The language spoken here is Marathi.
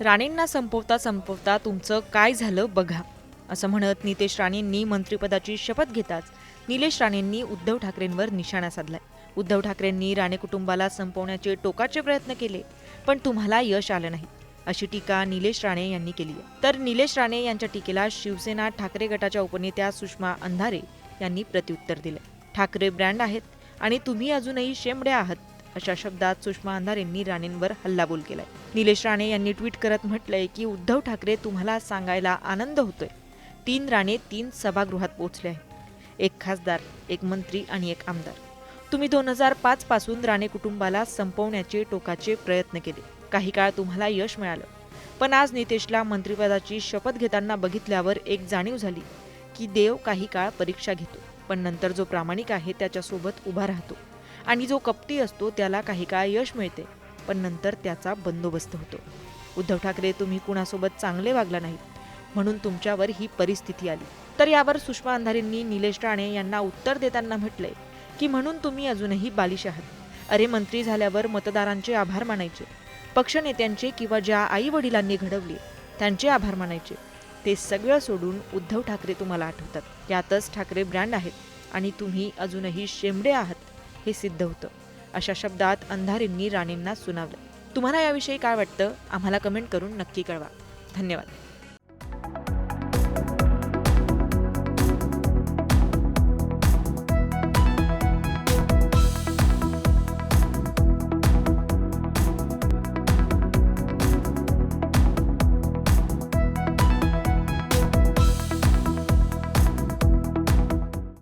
राणेंना संपवता संपवता तुमचं काय झालं बघा. असं म्हणत नितेश राणेंनी मंत्रिपदाची शपथ घेताच निलेश राणेंनी उद्धव ठाकरेंवर निशाणा साधलाय. उद्धव ठाकरेंनी राणे कुटुंबाला संपवण्याचे टोकाचे प्रयत्न केले पण तुम्हाला यश आलं नाही अशी टीका निलेश राणे यांनी केली आहे. तर निलेश राणे यांच्या टीकेला शिवसेना ठाकरे गटाच्या उपनेत्या सुषमा अंधारे यांनी प्रत्युत्तर दिले ठाकरे ब्रँड आहेत आणि तुम्ही अजूनही शेंबड्या आहात. अशा शब्दात सुषमा अंधारेंनी राणेंवर हल्लाबोल केलाय. निलेश राणे यांनी ट्विट करत म्हटलंय की उद्धव ठाकरे तुम्हाला सांगायला आनंद होतोय. तीन राणे तीन सभागृहात पोहोचले आहेत. एक खासदार एक मंत्री आणि एक आमदार. तुम्ही दोन हजार पाच पासून राणे कुटुंबाला संपवण्याचे टोकाचे प्रयत्न केले. काही काळ तुम्हाला यश मिळालं. पण आज नितेशला मंत्रिपदाची शपथ घेताना बघितल्यावर एक जाणीव झाली की देव काही काळ परीक्षा घेतो पण नंतर जो प्रामाणिक आहे त्याच्यासोबत उभा राहतो. आणि जो कपटी असतो त्याला काही काळ यश मिळते पण नंतर त्याचा बंदोबस्त होतो. उद्धव ठाकरे तुम्ही कुणासोबत चांगले वागला नाहीत म्हणून तुमच्यावर ही परिस्थिती आली. तर यावर सुषमा अंधारेंनी निलेश राणे यांना उत्तर देताना म्हटलंय की म्हणून तुम्ही अजूनही बालिश आहात. अरे मंत्री झाल्यावर मतदारांचे आभार मानायचे. पक्षनेत्यांचे किंवा ज्या आई वडिलांनी घडवले त्यांचे आभार मानायचे. ते सगळं सोडून उद्धव ठाकरे तुम्हाला आठवतात. यातच ठाकरे ब्रँड आहेत आणि तुम्ही अजूनही शेंबडे आहात. हे सिद्ध होतं. अशा शब्दात अंधारींनी राणेंना सुनावलं. तुम्हाला याविषयी काय वाटतं? आम्हाला कमेंट करून नक्की कळवा. धन्यवाद.